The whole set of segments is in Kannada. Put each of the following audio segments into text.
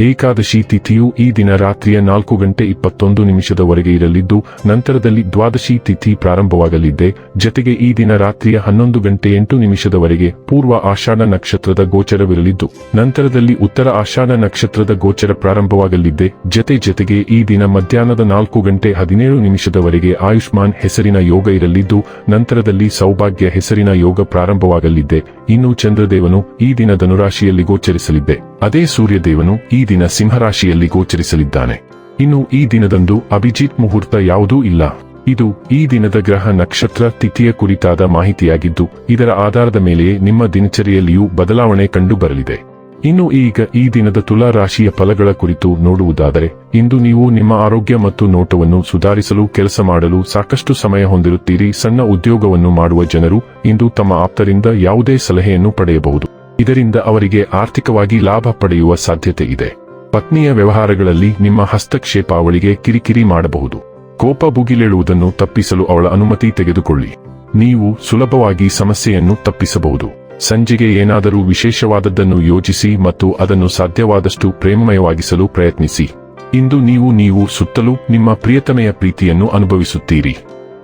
ಏಕಾದಶಿ ತಿಥಿಯು ಈ ದಿನ ರಾತ್ರಿಯ ನಾಲ್ಕು ಗಂಟೆ ಇಪ್ಪತ್ತೊಂದು ನಿಮಿಷದವರೆಗೆ ಇರಲಿದ್ದು, ನಂತರದಲ್ಲಿ ದ್ವಾದಶಿ ತಿಥಿ ಪ್ರಾರಂಭವಾಗಲಿದೆ. ಜತೆಗೆ ಈ ದಿನ ರಾತ್ರಿಯ ಹನ್ನೊಂದು ಗಂಟೆ ಎಂಟು ನಿಮಿಷದವರೆಗೆ ಪೂರ್ವ ಆಷಾಢ ನಕ್ಷತ್ರದ ಗೋಚರವಿರಲಿದ್ದು, ನಂತರದಲ್ಲಿ ಉತ್ತರ ಆಷಾಢ ನಕ್ಷತ್ರದ ಗೋಚರ ಪ್ರಾರಂಭವಾಗಲಿದೆ. ಜತೆ ಜತೆಗೆ ಈ ದಿನ ಮಧ್ಯಾಹ್ನದ ನಾಲ್ಕು ಗಂಟೆ ಹದಿನೇಳು ನಿಮಿಷದವರೆಗೆ ಆಯುಷ್ಮಾನ್ ಹೆಸರಿನ ಯೋಗ ಇರಲಿದ್ದು, ನಂತರದಲ್ಲಿ ಸೌಭಾಗ್ಯ ಹೆಸರಿನ ಯೋಗ ಪ್ರಾರಂಭವಾಗಲಿದೆ. ಇನ್ನು ಚಂದ್ರದೇವನು ಈ ದಿನ ಧನುರಾಶಿಯಲ್ಲಿ ಗೋಚರಿಸಲಿದೆ. ಅದೇ ಸೂರ್ಯದೇವನು ಈ ದಿನ ಸಿಂಹರಾಶಿಯಲ್ಲಿ ಗೋಚರಿಸಲಿದ್ದಾನೆ. ಇನ್ನು ಈ ದಿನದಂದು ಅಭಿಜಿತ್ ಮುಹೂರ್ತ ಯಾವುದೂ ಇಲ್ಲ. ಇದು ಈ ದಿನದ ಗ್ರಹ ನಕ್ಷತ್ರ ತಿಥಿಯ ಕುರಿತಾದ ಮಾಹಿತಿಯಾಗಿದ್ದು, ಇದರ ಆಧಾರದ ಮೇಲೆಯೇ ನಿಮ್ಮ ದಿನಚರಿಯಲ್ಲಿಯೂ ಬದಲಾವಣೆ ಕಂಡು ಬರಲಿದೆ ಇನ್ನು ಈಗ ಈ ದಿನದ ತುಲಾ ರಾಶಿಯ ಫಲಗಳ ಕುರಿತು ನೋಡುವುದಾದರೆ, ಇಂದು ನೀವು ನಿಮ್ಮ ಆರೋಗ್ಯ ಮತ್ತು ನೋಟವನ್ನು ಸುಧಾರಿಸಲು ಕೆಲಸ ಮಾಡಲು ಸಾಕಷ್ಟು ಸಮಯ ಹೊಂದಿರುತ್ತೀರಿ. ಸಣ್ಣ ಉದ್ಯೋಗವನ್ನು ಮಾಡುವ ಜನರು ಇಂದು ತಮ್ಮ ಆಪ್ತರಿಂದ ಯಾವುದೇ ಸಲಹೆಯನ್ನು ಪಡೆಯಬಹುದು. ಇದರಿಂದ ಅವರಿಗೆ ಆರ್ಥಿಕವಾಗಿ ಲಾಭ ಪಡೆಯುವ ಸಾಧ್ಯತೆ ಇದೆ. ಪತ್ನಿಯ ವ್ಯವಹಾರಗಳಲ್ಲಿ ನಿಮ್ಮ ಹಸ್ತಕ್ಷೇಪ ಅವಳಿಗೆ ಕಿರಿಕಿರಿ ಮಾಡಬಹುದು. ಕೋಪ ಭುಗಿಲೇಳುವುದನ್ನು ತಪ್ಪಿಸಲು ಅವಳ ಅನುಮತಿ ತೆಗೆದುಕೊಳ್ಳಿ. ನೀವು ಸುಲಭವಾಗಿ ಸಮಸ್ಯೆಯನ್ನು ತಪ್ಪಿಸಬಹುದು. ಸಂಜೆಗೆ ಏನಾದರೂ ವಿಶೇಷವಾದದ್ದನ್ನು ಯೋಚಿಸಿ ಮತ್ತು ಅದನ್ನು ಸಾಧ್ಯವಾದಷ್ಟು ಪ್ರೇಮಮಯವಾಗಿಸಲು ಪ್ರಯತ್ನಿಸಿ. ಇಂದು ನೀವು ನೀವು ಸುತ್ತಲೂ ನಿಮ್ಮ ಪ್ರಿಯತಮೆಯ ಪ್ರೀತಿಯನ್ನು ಅನುಭವಿಸುತ್ತೀರಿ.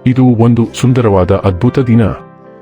ಇದು ಒಂದು ಸುಂದರವಾದ ಅದ್ಭುತ ದಿನ.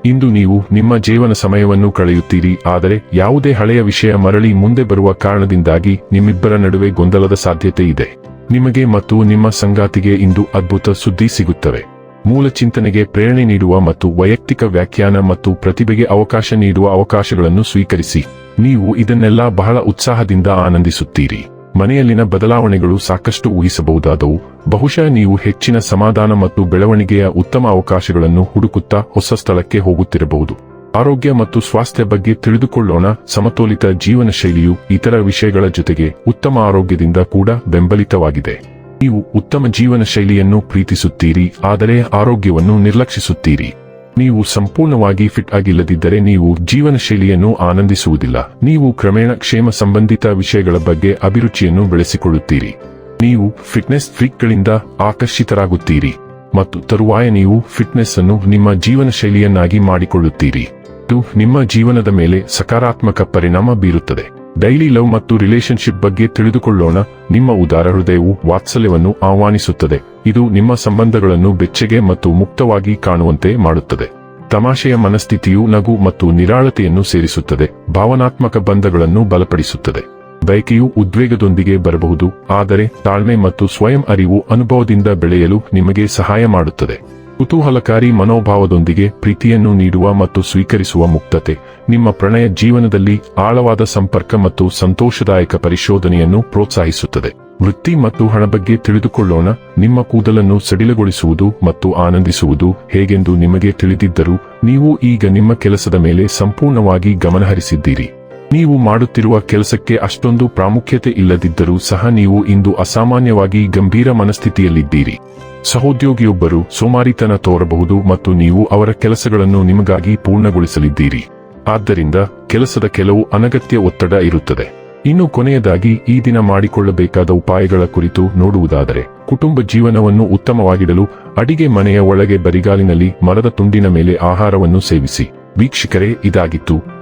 ಇಂದು ನೀವು ನಿಮ್ಮ ಜೀವನ ಸಮಯವನ್ನು ಕಳೆಯುತ್ತೀರಿ, ಆದರೆ ಯಾವುದೇ ಹಳೆಯ ವಿಷಯ ಮರಳಿ ಮುಂದೆ ಬರುವ ಕಾರಣದಿಂದಾಗಿ ನಿಮ್ಮಿಬ್ಬರ ನಡುವೆ ಗೊಂದಲದ ಸಾಧ್ಯತೆ ಇದೆ. ನಿಮಗೆ ಮತ್ತು ನಿಮ್ಮ ಸಂಗಾತಿಗೆ ಇಂದು ಅದ್ಭುತ ಸುದ್ದಿ ಸಿಗುತ್ತವೆ. ಮೂಲ ಚಿಂತನೆಗೆ ಪ್ರೇರಣೆ ನೀಡುವ ಮತ್ತು ವೈಯಕ್ತಿಕ ವ್ಯಾಖ್ಯಾನ ಮತ್ತು ಪ್ರತಿಭೆಗೆ ಅವಕಾಶ ನೀಡುವ ಅವಕಾಶಗಳನ್ನು ಸ್ವೀಕರಿಸಿ. ನೀವು ಇದನ್ನೆಲ್ಲ ಬಹಳ ಉತ್ಸಾಹದಿಂದ ಆನಂದಿಸುತ್ತೀರಿ. ಮನೆಯಲ್ಲಿನ ಬದಲಾವಣೆಗಳು ಸಾಕಷ್ಟು ಊಹಿಸಬಹುದಾದವು. ಬಹುಶಃ ನೀವು ಹೆಚ್ಚಿನ ಸಮಾಧಾನ ಮತ್ತು ಬೆಳವಣಿಗೆಯ ಉತ್ತಮ ಅವಕಾಶಗಳನ್ನು ಹುಡುಕುತ್ತಾ ಹೊಸ ಸ್ಥಳಕ್ಕೆ ಹೋಗುತ್ತಿರಬಹುದು. ಆರೋಗ್ಯ ಮತ್ತು ಸ್ವಾಸ್ಥ್ಯ ಬಗ್ಗೆ ತಿಳಿದುಕೊಳ್ಳೋಣ. ಸಮತೋಲಿತ ಜೀವನ ಶೈಲಿಯು ಇತರ ವಿಷಯಗಳ ಜೊತೆಗೆ ಉತ್ತಮ ಆರೋಗ್ಯದಿಂದ ಕೂಡ ಬೆಂಬಲಿತವಾಗಿದೆ. ನೀವು ಉತ್ತಮ ಜೀವನ ಶೈಲಿಯನ್ನು ಪ್ರೀತಿಸುತ್ತೀರಿ, ಆದರೆ ಆರೋಗ್ಯವನ್ನು ನಿರ್ಲಕ್ಷಿಸುತ್ತೀರಿ. ನೀವು ಸಂಪೂರ್ಣವಾಗಿ ಫಿಟ್ ಆಗಿಲ್ಲದಿದ್ದರೆ ನೀವು ಜೀವನ ಶೈಲಿಯನ್ನು ಆನಂದಿಸುವುದಿಲ್ಲ. ನೀವು ಕ್ರಮೇಣ ಕ್ಷೇಮ ಸಂಬಂಧಿತ ವಿಷಯಗಳ ಬಗ್ಗೆ ಅಭಿರುಚಿಯನ್ನು ಬೆಳೆಸಿಕೊಳ್ಳುತ್ತೀರಿ. ನೀವು ಫಿಟ್ನೆಸ್ ಫ್ರೀಕ್ಗಳಿಂದ ಆಕರ್ಷಿತರಾಗುತ್ತೀರಿ. ಮತ್ತು ತರುವಾಯ ನೀವು ಫಿಟ್ನೆಸ್ ಅನ್ನು ನಿಮ್ಮ ಜೀವನ ಶೈಲಿಯನ್ನಾಗಿ ಮಾಡಿಕೊಳ್ಳುತ್ತೀರಿ. ಇದು ನಿಮ್ಮ ಜೀವನದ ಮೇಲೆ ಸಕಾರಾತ್ಮಕ ಪರಿಣಾಮ ಬೀರುತ್ತದೆ. ಡೈಲಿ ಲವ್ ಮತ್ತು ರಿಲೇಶನ್ಶಿಪ್ ಬಗ್ಗೆ ತಿಳಿದುಕೊಳ್ಳೋಣ. ನಿಮ್ಮ ಉದಾರ ಹೃದಯವು ವಾತ್ಸಲ್ಯವನ್ನು ಆಹ್ವಾನಿಸುತ್ತದೆ. ಇದು ನಿಮ್ಮ ಸಂಬಂಧಗಳನ್ನು ಬೆಚ್ಚಗೆ ಮತ್ತು ಮುಕ್ತವಾಗಿ ಕಾಣುವಂತೆ ಮಾಡುತ್ತದೆ. ತಮಾಷೆಯ ಮನಸ್ಥಿತಿಯು ನಗು ಮತ್ತು ನಿರಾಳತೆಯನ್ನು ಸೇರಿಸುತ್ತದೆ. ಭಾವನಾತ್ಮಕ ಬಂಧಗಳನ್ನು ಬಲಪಡಿಸುತ್ತದೆ. ಬಯಕೆಯು ಉದ್ವೇಗದೊಂದಿಗೆ ಬರಬಹುದು, ಆದರೆ ತಾಳ್ಮೆ ಮತ್ತು ಸ್ವಯಂ ಅರಿವು ಅನುಭವದಿಂದ ಬೆಳೆಯಲು ನಿಮಗೆ ಸಹಾಯ ಮಾಡುತ್ತದೆ. ಕುತೂಹಲಕಾರಿ ಮನೋಭಾವದೊಂದಿಗೆ ಪ್ರೀತಿಯನ್ನು ನೀಡುವ ಮತ್ತು ಸ್ವೀಕರಿಸುವ ಮುಕ್ತತೆ, ನಿಮ್ಮ ಪ್ರಣಯ ಜೀವನದಲ್ಲಿ ಆಳವಾದ ಸಂಪರ್ಕ ಮತ್ತು ಸಂತೋಷದಾಯಕ ಪರಿಶೋಧನೆಯನ್ನು ಪ್ರೋತ್ಸಾಹಿಸುತ್ತದೆ. ವೃತ್ತಿ ಮತ್ತು ಹಣ ಬಗ್ಗೆ ತಿಳಿದುಕೊಳ್ಳೋಣ, ನಿಮ್ಮ ಕೂದಲನ್ನು ಸಡಿಲಗೊಳಿಸುವುದು ಮತ್ತು ಆನಂದಿಸುವುದು ಹೇಗೆಂದು ನಿಮಗೆ ತಿಳಿದಿದ್ದರೂ, ನೀವು ಈಗ ನಿಮ್ಮ ಕೆಲಸದ ಮೇಲೆ ಸಂಪೂರ್ಣವಾಗಿ ಗಮನಹರಿಸಿದ್ದೀರಿ. ನೀವು ಮಾಡುತ್ತಿರುವ ಕೆಲಸಕ್ಕೆ ಅಷ್ಟೊಂದು ಪ್ರಾಮುಖ್ಯತೆ ಇಲ್ಲದಿದ್ದರೂ ಸಹ ನೀವು ಇಂದು ಅಸಾಮಾನ್ಯವಾಗಿ ಗಂಭೀರ ಮನಸ್ಥಿತಿಯಲ್ಲಿದ್ದೀರಿ. ಸಹೋದ್ಯೋಗಿಯೊಬ್ಬರು ಸೋಮಾರಿತನ ತೋರಬಹುದು ಮತ್ತು ನೀವು ಅವರ ಕೆಲಸಗಳನ್ನು ನಿಮಗಾಗಿ ಪೂರ್ಣಗೊಳಿಸಲಿದ್ದೀರಿ. ಆದ್ದರಿಂದ ಕೆಲಸದ ಕೆಲವು ಅನಗತ್ಯ ಒತ್ತಡ ಇರುತ್ತದೆ. ಇನ್ನು ಕೊನೆಯದಾಗಿ ಈ ದಿನ ಮಾಡಿಕೊಳ್ಳಬೇಕಾದ ಉಪಾಯಗಳ ಕುರಿತು ನೋಡುವುದಾದರೆ, ಕುಟುಂಬ ಜೀವನವನ್ನು ಉತ್ತಮವಾಗಿಡಲು ಅಡಿಗೆ ಮನೆಯ ಒಳಗೆ ಬರಿಗಾಲಿನಲ್ಲಿ ಮರದ ತುಂಡಿನ ಮೇಲೆ ಆಹಾರವನ್ನು ಸೇವಿಸಿ. ವೀಕ್ಷಕರೇ, ಇದಾಗಿತ್ತು